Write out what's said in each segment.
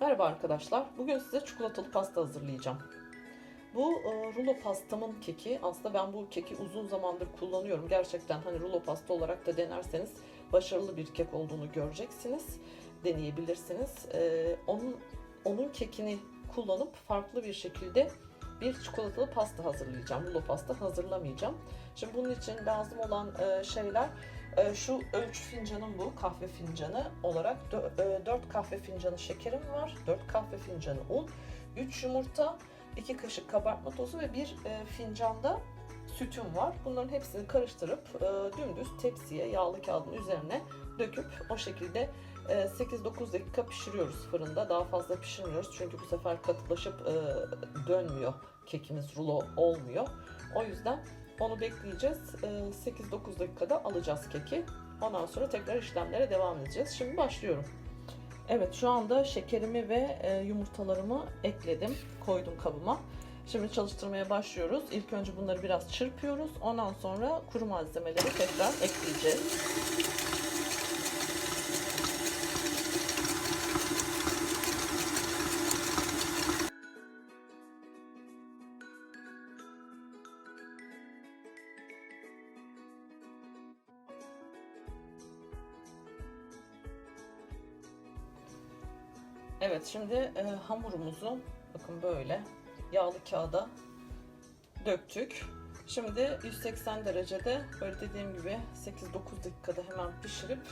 Merhaba arkadaşlar. Bugün size çikolatalı pasta hazırlayacağım. Bu e, rulo pastamın keki. Aslında ben bu keki uzun zamandır kullanıyorum. Gerçekten hani rulo pasta olarak da denerseniz başarılı bir kek olduğunu göreceksiniz. Deneyebilirsiniz. E, onun onun kekini kullanıp farklı bir şekilde bir çikolatalı pasta hazırlayacağım. Rulo pasta hazırlamayacağım. Şimdi bunun için lazım olan e, şeyler şu ölçü fincanım bu kahve fincanı olarak 4 kahve fincanı şekerim var, 4 kahve fincanı un, 3 yumurta, 2 kaşık kabartma tozu ve 1 fincanda sütüm var. Bunların hepsini karıştırıp e, dümdüz tepsiye yağlı kağıdın üzerine döküp o şekilde 8-9 dakika pişiriyoruz fırında. Daha fazla pişirmiyoruz çünkü bu sefer katılaşıp e, dönmüyor. Kekimiz rulo olmuyor. O yüzden onu bekleyeceğiz. 8-9 dakikada alacağız keki. Ondan sonra tekrar işlemlere devam edeceğiz. Şimdi başlıyorum. Evet şu anda şekerimi ve e, yumurtalarımı ekledim. Koydum kabıma. Şimdi çalıştırmaya başlıyoruz. İlk önce bunları biraz çırpıyoruz. Ondan sonra kuru malzemeleri tekrar ekleyeceğiz. Evet şimdi e, hamurumuzu bakın böyle yağlı kağıda döktük. Şimdi 180 derecede böyle dediğim gibi 8-9 dakikada hemen pişirip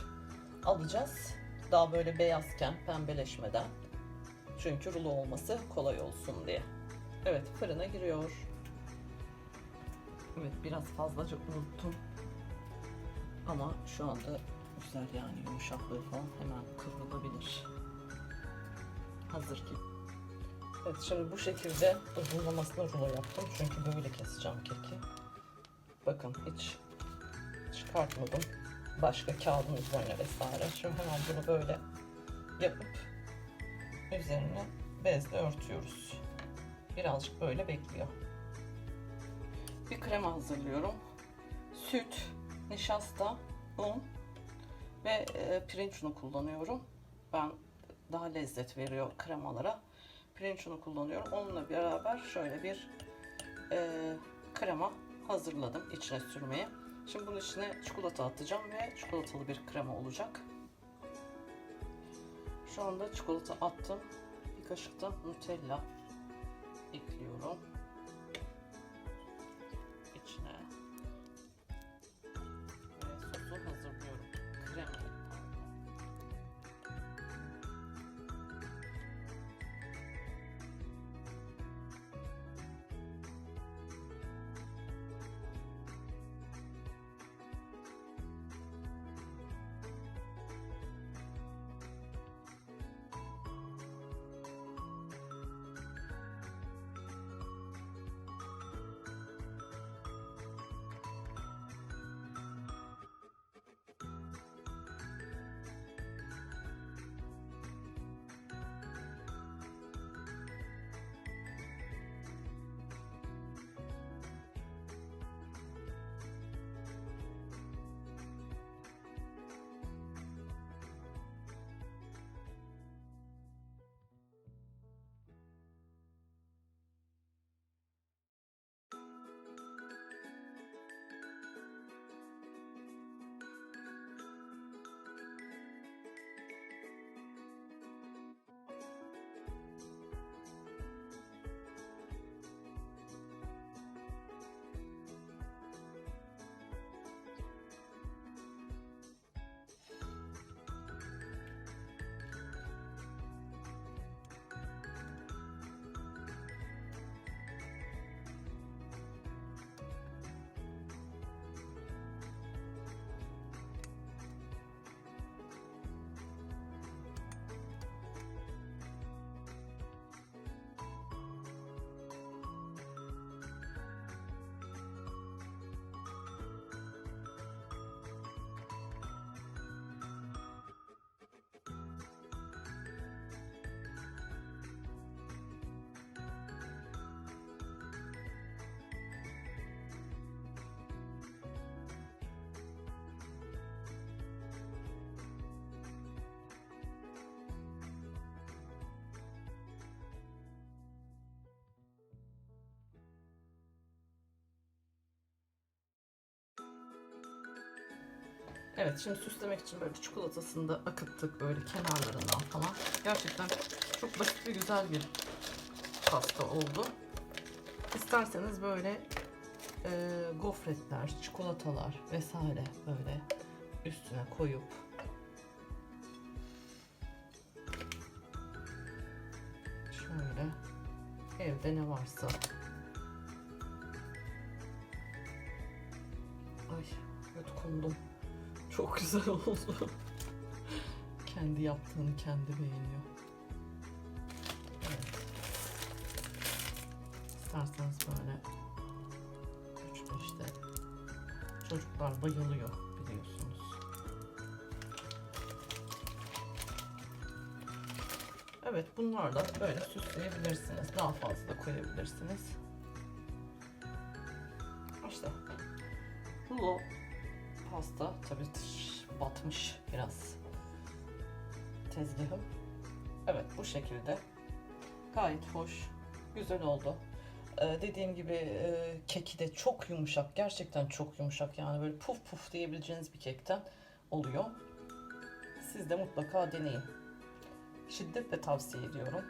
alacağız. Daha böyle beyazken pembeleşmeden. Çünkü rulo olması kolay olsun diye. Evet fırına giriyor. Evet biraz fazlaca unuttum. Ama şu anda güzel yani yumuşaklığı falan hemen kıvrılabilir hazır ki. Evet şimdi bu şekilde uzunlamasına rulo yaptım. Çünkü böyle keseceğim keki. Bakın hiç çıkartmadım. Başka kağıdın üzerine vesaire. Şimdi hemen bunu böyle yapıp üzerine bezle örtüyoruz. Birazcık böyle bekliyor. Bir krema hazırlıyorum. Süt, nişasta, un ve e, pirinç unu kullanıyorum. Ben daha lezzet veriyor kremalara. Pirinç unu kullanıyorum. Onunla beraber şöyle bir e, krema hazırladım içine sürmeye. Şimdi bunun içine çikolata atacağım ve çikolatalı bir krema olacak. Şu anda çikolata attım. Bir kaşık da Nutella ekliyorum. Evet şimdi süslemek için böyle çikolatasını da akıttık böyle kenarlarından falan. Gerçekten çok basit ve güzel bir pasta oldu. İsterseniz böyle e, gofretler, çikolatalar vesaire böyle üstüne koyup şöyle evde ne varsa ay yutkundum çok güzel oldu. Kendi yaptığını kendi beğeniyor. Evet. İsterseniz böyle 3-5'te çocuklar bayılıyor biliyorsunuz. Evet bunlarla böyle süsleyebilirsiniz. Daha fazla da koyabilirsiniz. İşte. Rulo pasta tabii batmış biraz tezgahım. Evet bu şekilde gayet hoş, güzel oldu. Ee, dediğim gibi e, keki de çok yumuşak, gerçekten çok yumuşak yani böyle puf puf diyebileceğiniz bir kekten oluyor. Siz de mutlaka deneyin şiddetle tavsiye ediyorum.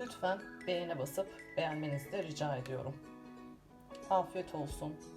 Lütfen beğene basıp beğenmenizi de rica ediyorum. Afiyet olsun.